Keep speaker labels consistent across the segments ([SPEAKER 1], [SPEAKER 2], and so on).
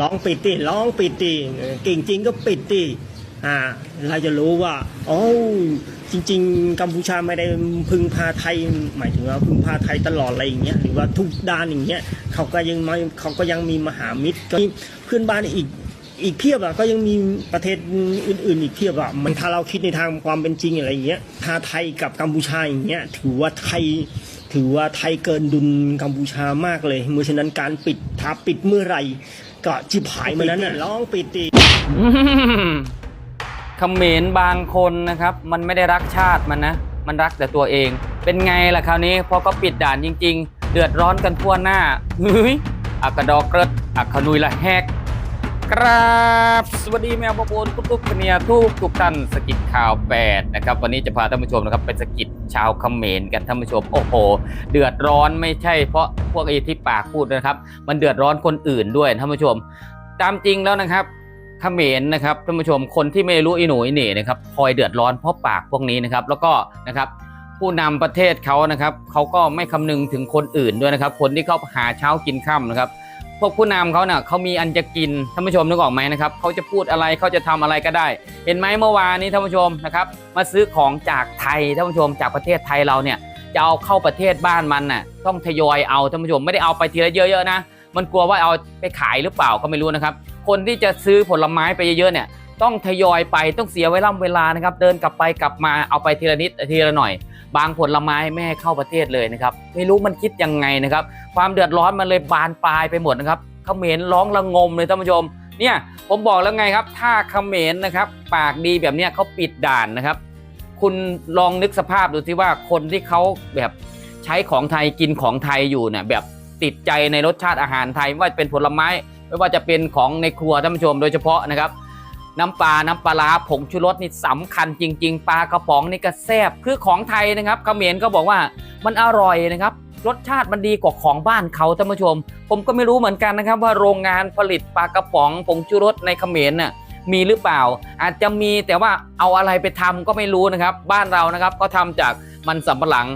[SPEAKER 1] ลองปิดดิลองปิดดิเก่งจริงก็ปิดดิอ่าเราจะรู้ว่าโอ้จริง ๆ กัมพูชาไม่ได้พึ่งพาไทยหมายถึงว่าพึ่งพาไทยตลอดอะไรอย่างเงี้ยหรือว่าทุกด้านอย่างเงี้ยเขาก็ยังไม่เขาก็ยังมีมหามิตรก็เพื่อนบ้านอีกอีกเพียบอะก็ยังมีประเทศอื่น ๆ อีกเพียบอะมันถ้าเราคิดในทางความเป็นจริงอะไรอย่างเงี้ยถ้าไทยกับกัมพูชาอย่างเงี้ยถือว่าไทยถือว่าไทยเกินดุลกัมพูชามากเลยเมื่อฉะนั้นการปิดถ้าปิดเมื่อไหร่ ก็จิบหายเมื่อนั้นน่ะลองปิดดิ
[SPEAKER 2] อืมเขมรบางคนนะครับ มันไม่ได้รักชาติมันนะ มันรักแต่ตัวเอง เป็นไงล่ะคราวนี้พอก็ปิดด่านจริง ๆ เดือดร้อนกันทั่วหน้าเฮ้ยอักกระดอกเกิดอักขนุยละแหก ครับสวัสดีแมวประโบนทุกๆเนียทุกทุกท่านสกิดข่าวแปดนะครับวันนี้จะพาท่านผู้ชมนะครับไปสกิดชาวเขมรกันท่านผู้ชมโอ้โห เดือดร้อนไม่ใช่เพราะพวกไอ้ที่ปากพูดนะครับ มันเดือดร้อนคนอื่นด้วยท่านผู้ชม ตามจริงแล้วนะครับเขมรนะครับท่านผู้ชมคนที่ไม่รู้อีหนูอีเหน่นะครับพลอยเดือดร้อนเพราะปากพวกนี้นะครับ แล้วก็นะครับผู้นำประเทศเขานะครับเขาก็ไม่คำนึงถึงคนอื่นด้วยนะครับ คนที่เขาหาเช้ากินค่ำนะครับ พวกผู้นำเขาเนี่ยเขามีอันจะกินท่านผู้ชมนึกออกไหมนะครับเขาจะพูดอะไรเขาจะทำอะไรก็ได้ เห็นไหมเมื่อวานนี้ท่านผู้ชมนะครับมาซื้อของจากไทยท่านผู้ชมจากประเทศไทยเราเนี่ยจะเอาเข้าประเทศบ้านมันน่ะต้องทยอยเอาท่านผู้ชมไม่ได้เอาไปทีละเยอะๆนะมันกลัวว่าเอาไปขายหรือเปล่าก็ไม่รู้นะครับ คนที่จะซื้อผลไม้ไปเยอะๆเนี่ยต้องทยอยไปต้องเสียเวลาเวลานะครับ เดินกลับไปกลับมาเอาไปทีละนิดทีละหน่อย บางผลไม้ไม่ให้เข้าประเทศเลยนะครับ ไม่รู้มันคิดยังไงนะครับ ความเดือดร้อนมันเลยบานปลายไปหมดนะครับเขมรร้องระงมเลยท่านผู้ชม เนี่ยผมบอกแล้วไงครับ ถ้าเขมรนะครับ ปากดีแบบเนี้ยเขาปิดด่านนะครับ คุณลองนึกสภาพดูสิว่าคนที่เขาแบบใช้ของไทยกินของไทยอยู่เนี่ยแบบติดใจในรสชาติอาหารไทยไม่ว่าจะเป็นผลไม้ ไม่ว่าจะเป็นของในครัวท่านผู้ชมโดยเฉพาะนะครับ น้ำปลา น้ำปลาผงชูรสนี่สำคัญจริง ๆ ปลากระป๋องนี่ก็แซ่บคือของไทยนะครับเขมรก็บอกว่ามันอร่อยนะครับ รสชาติมันดีกว่าของบ้านเขาท่านผู้ชม ผมก็ไม่รู้เหมือนกันนะครับ ว่าโรงงานผลิตปลากระป๋องผงชูรสในเขมรน่ะมีหรือเปล่า อาจจะมีแต่ว่าเอาอะไรไปทำก็ไม่รู้นะครับ บ้านเรานะครับก็ทำจากมันสำปะหลัง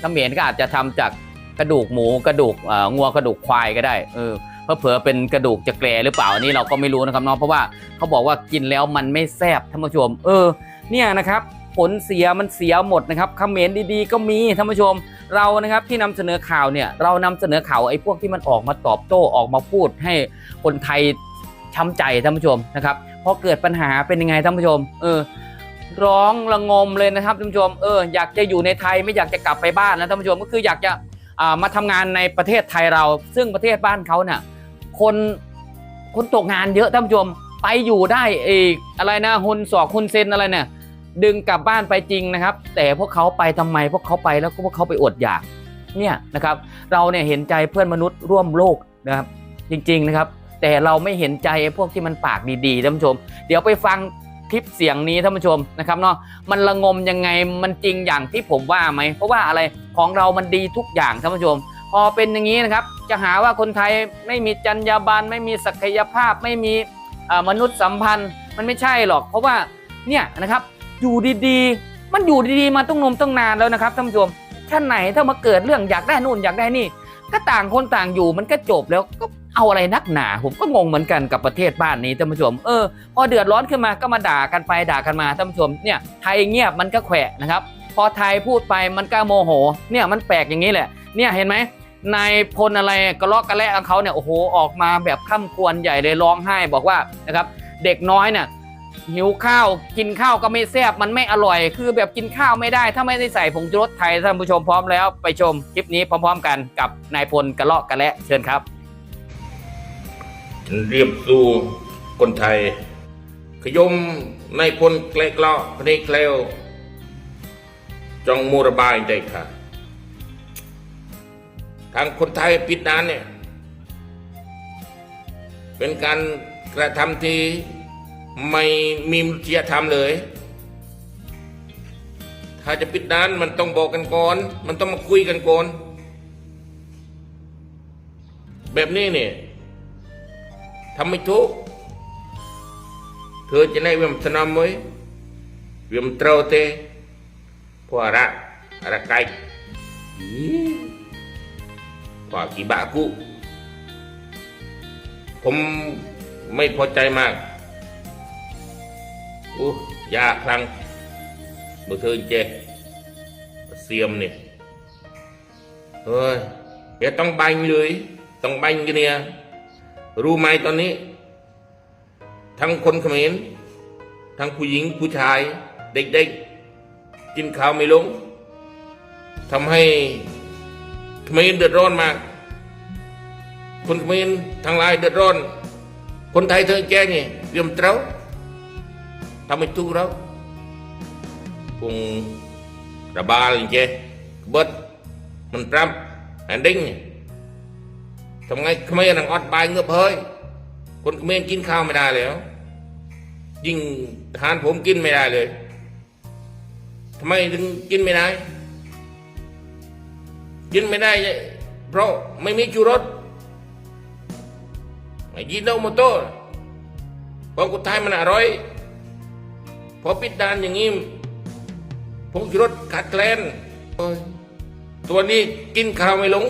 [SPEAKER 2] เขมรก็อาจจะทำจากกระดูกหมูกระดูกงัวกระดูกควายก็ได้เออ เพอเผลอเป็นกระดูกจะแกลหรือเปล่าอันนี้เราก็ไม่รู้นะครับเนาะเพราะว่าเขาบอกว่ากินแล้วมันไม่แซ่บท่านผู้ชม เออ เนี่ยนะครับผลเสียมันเสียหมดนะครับคอมเมนต์ดีๆ ก็มีท่านผู้ชม เรานะครับที่นำเสนอข่าวเนี่ยเรานำเสนอข่าวไอ้พวกที่มันออกมาตอบโต้ออกมาพูดให้คนไทยช้ำใจท่านผู้ชมนะครับพอเกิดปัญหาเป็นยังไงท่านผู้ชม เออ ร้องระงมเลยนะครับท่านผู้ชมเอออยากจะอยู่ในไทยไม่อยากจะกลับไปบ้านนะท่านผู้ชมก็คืออยากจะามาทำงานในประเทศไทยเรา ซึ่งประเทศบ้านเขาเนี่ย คนคนตกงานเยอะท่านผู้ชม ไปอยู่ได้เอกอะไรนะฮุนสอกฮุนเซนอะไรเนี่ยดึงกลับบ้านไปจริงนะครับ แต่พวกเขาไปทำไมพวกเขาไปแล้วก็พวกเขาไปอดอยากเนี่ยนะครับเราเนี่ยเห็นใจเพื่อนมนุษย์ร่วมโลกนะครับจริงๆนะครับ แต่เราไม่เห็นใจพวกที่มันปากดีๆท่านผู้ชม เดี๋ยวไปฟังคลิปเสียงนี้ท่านผู้ชมนะครับเนาะมันระงมยังไงมันจริงอย่างที่ผมว่าไหมเพราะว่าอะไรของเรามันดีทุกอย่างท่านผู้ชม พอเป็นอย่างนี้นะครับ จะหาว่าคนไทยไม่มีจรรยาบรรณไม่มีศักยภาพไม่มีมนุษยสัมพันธ์มันไม่ใช่หรอก เพราะว่าเนี่ยนะครับอยู่ดีๆ มันอยู่ดีๆมาต้องนมต้องนานแล้วนะครับท่านผู้ชมท่านไหนถ้ามาเกิดเรื่องอยากได้นู่นอยากได้นี่ ก็ต่างคนต่างอยู่มันก็จบแล้วก็เอาอะไรนักหนา ผมก็งงเหมือนกันกับประเทศบ้านนี้ท่านผู้ชมเออพอเดือดร้อนขึ้นมาก็มาด่ากันไปด่ากันมาท่านผู้ชมเนี่ยไทยเงียบมันก็แขวะนะครับ พอไทยพูดไปมันก็โมโห เนี่ยมันแปลกอย่างนี้แหละเนี่ยเห็นไหม นายพลอะไรกระลอกกระและของเขาเนี่ยโอ้โหออกมาแบบข้ามควรใหญ่เลยร้องไห้บอกว่านะครับเด็กน้อยเนี่ยหิวข้าวกินข้าวก็ไม่แซ่บมันไม่อร่อย คือแบบกินข้าวไม่ได้ ถ้าไม่ได้ใส่ผงชูรสไทยท่านผู้ชมพร้อมแล้วไปชมคลิปนี้พร้อม ๆ กันกับนายพลกระลอกกระแลเชิญครับ
[SPEAKER 3] เรียบสู่คนไทย ขยมในพลเกลกลอพเนเลวจองมูระบายใจค่ะ ทางคนไทยปิดด่านเนี่ยเป็นการกระทำที่ไม่มีมนุษยธรรมเลย ถ้าจะปิดด่านมันต้องบอกกันก่อน มันต้องมาคุยกันก่อน แบบนี้เนี่ยทำไม่ถูก เธอจะได้เวียมสนามมวยเวียมเตาเตพวกระระไกพว กกีบากุผมไม่พอใจมากอู้ยาคลังมือเธอเจเสียมเนี่ยเฮ้ยเดี๋ยวต้องบังเลยต้องบังกันเนี่ยรู้ไหมตอนนี้ ทั้งคนเขมรทั้งผู้หญิงผู้ชาย เด็กๆกินข้าวไม่ลงทำให้ เขมรเดือดร้อนมาก คนเขมรทั้งหลายเดือดร้อน คนไทยเธอแกนี่เรียมเต้าทำให้ทุกเราคงระบาลเจเบิดมันปรับอันดิ้งทำไงเขมรนังอดบายเงือบเฮ้ยคนเขมรกินข้าวไม่ได้แล้ว ยิ่งทหารผมกินไม่ได้เลยทำไมถึงกินไม่ได้ กินไม่ได้ เพราะไม่มีชูรสไอ้ยีโนโมโต้ของกุไทยมันอร่อยพอปิดด่านอย่างนี้ผงชูรสขาดแคลนตัวนี้กินข้าวไม่ลง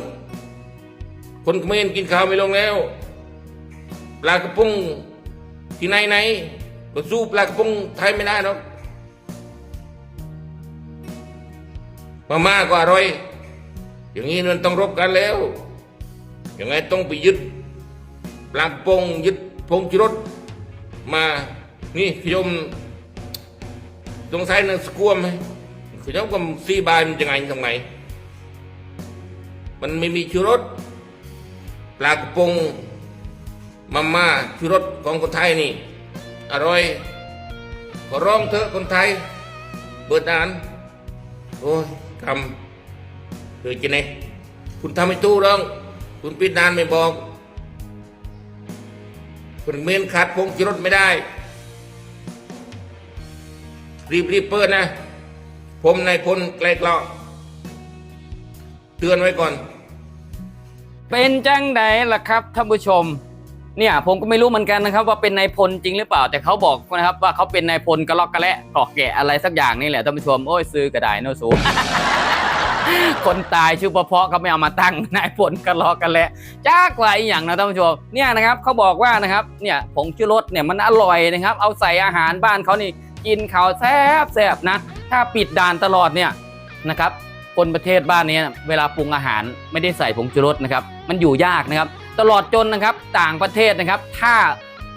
[SPEAKER 3] คนเมรกินข้าวไม่ลงแล้วปลากระพงที่ไหนไหนก็สู้ปลากระพงไทยไม่ได้หรอกมาม่าก็อร่อย อย่างนี้มันต้องรบกันแล้วยังไงต้องไปยึดปลากระพงยึดพงชูรสมานี่ขยมตรงซ้ายนั่นสกวมไหมขยมกับซีบายมันจะไงตรงไหน มันไม่มีชูรสปลากระพงมาม่าชูรสของคนไทยนี่ อร่อยขอร้องเถอะคนไทย เบิดอ่าน โอ้ยคำ คือจะไงคุณทำให้ตู้ร้อง คุณปิดนานไม่บอก คุณเมนขาดพงจรถไม่ได้ รีบรีบเปิดนะ ผมนายพลไกลกลอเตือนไว้ก่อน
[SPEAKER 2] เป็นจังใดล่ะครับท่านผู้ชม เนี่ยผมก็ไม่รู้เหมือนกันนะครับ ว่าเป็นนายพลจริงหรือเปล่า แต่เขาบอกนะครับ ว่าเขาเป็นนายพลกระลอกกระและกอกแกะอะไรสักอย่างนี่แหละท่านผู้ชมโอ้ยซื้อกระไดโนสู คนตายชื่อเพาะเขาไม่เอามาตั้งนายพลกระลอกกระและจ้ากว่าอีกอย่างนะท่านผู้ชมเนี่ยนะครับเขาบอกว่านะครับเนี่ยผงชูรสเนี่ยมันอร่อยนะครับ เอาใส่อาหารบ้านเขานี่กินเขาแซ่บแซบนะ ถ้าปิดด่านตลอดเนี่ยนะครับคนประเทศบ้านนี้เวลาปรุงอาหารไม่ได้ใส่ผงชูรสนะครับ มันอยู่ยากนะครับ ตลอดจนนะครับต่างประเทศนะครับ ถ้า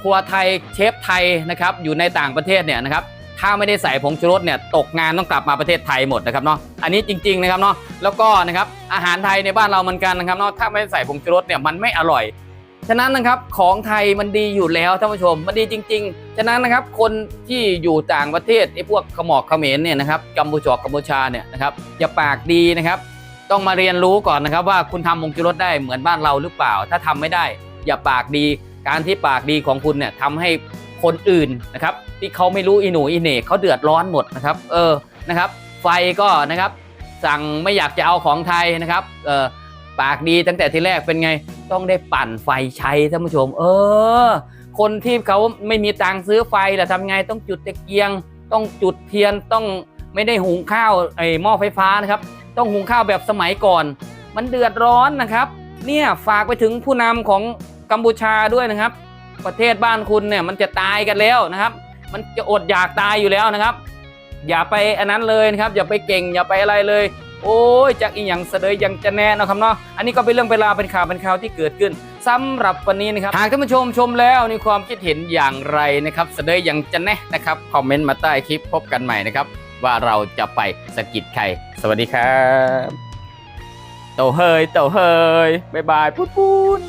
[SPEAKER 2] ครัวไทยเชฟไทยนะครับอยู่ในต่างประเทศเนี่ยนะครับ ถ้าไม่ได้ใส่ผงชูรสเนี่ยตกงานต้องกลับมาประเทศไทยหมดนะครับเนาะอันนี้จริงๆนะครับเนาะแล้วก็นะครับอาหารไทยในบ้านเราเหมือนกันนะครับเนาะถ้าไม่ใส่ผงชูรสเนี่ยมันไม่อร่อย ฉะนั้นนะครับของไทยมันดีอยู่แล้วท่านผู้ชมมันดีจริง ๆ ฉะนั้นนะครับคนที่อยู่ต่างประเทศไอ้พวกขมอกเขมรเนี่ยนะครับกัมพูชากัมพูชาเนี่ยนะครับอย่าปากดีนะครับต้องมาเรียนรู้ก่อนนะครับว่าคุณทำผงชูรสได้เหมือนบ้านเราหรือเปล่า ถ้าทำไม่ได้ อย่าปากดี การที่ปากดีของคุณเนี่ยทำให้คนอื่นนะครับ ที่เขาไม่รู้อีหนูอีเหน่เขาเดือดร้อนหมดนะครับ เออนะครับ ไฟก็นะครับ สั่งไม่อยากจะเอาของไทยนะครับ เออปากดีตั้งแต่ทีแรกเป็นไง ต้องได้ปั่นไฟใช้ท่านผู้ชม เออ คนที่เขาไม่มีตังค์ซื้อไฟล่ะทำไงต้องจุดตะเกียง ต้องจุดเทียนต้องไม่ได้หุงข้าวไอหม้อไฟฟ้านะครับ ต้องหุงข้าวแบบสมัยก่อน มันเดือดร้อนนะครับ เนี่ยฝากไปถึงผู้นำของกัมพูชาด้วยนะครับ ประเทศบ้านคุณเนี่ยมันจะตายกันแล้วนะครับ มันจะอดอยากตายอยู่แล้วนะครับ อย่าไปอันนั้นเลยนะครับ อย่าไปเก่ง อย่าไปอะไรเลย โอ้ยจากอีหยังเสดยยังจะแน่นะครับเนาะอันนี้ก็เป็นเรื่องเวลาวเป็นข่าวเป็นข่าวที่เกิดขึ้นสำหรับวันนี้นะครับหากท่านผู้ชมชมแล้วมีความคิดเห็นอย่างไรนะครับเสดยยังจะแน่นะครับคอมเมนต์มาใต้คลิปพบกันใหม่นะครับ ว่าเราจะไปสกิดใครสวัสดีครับเต่าเฮยเต่าเฮยบายบายพูดพูด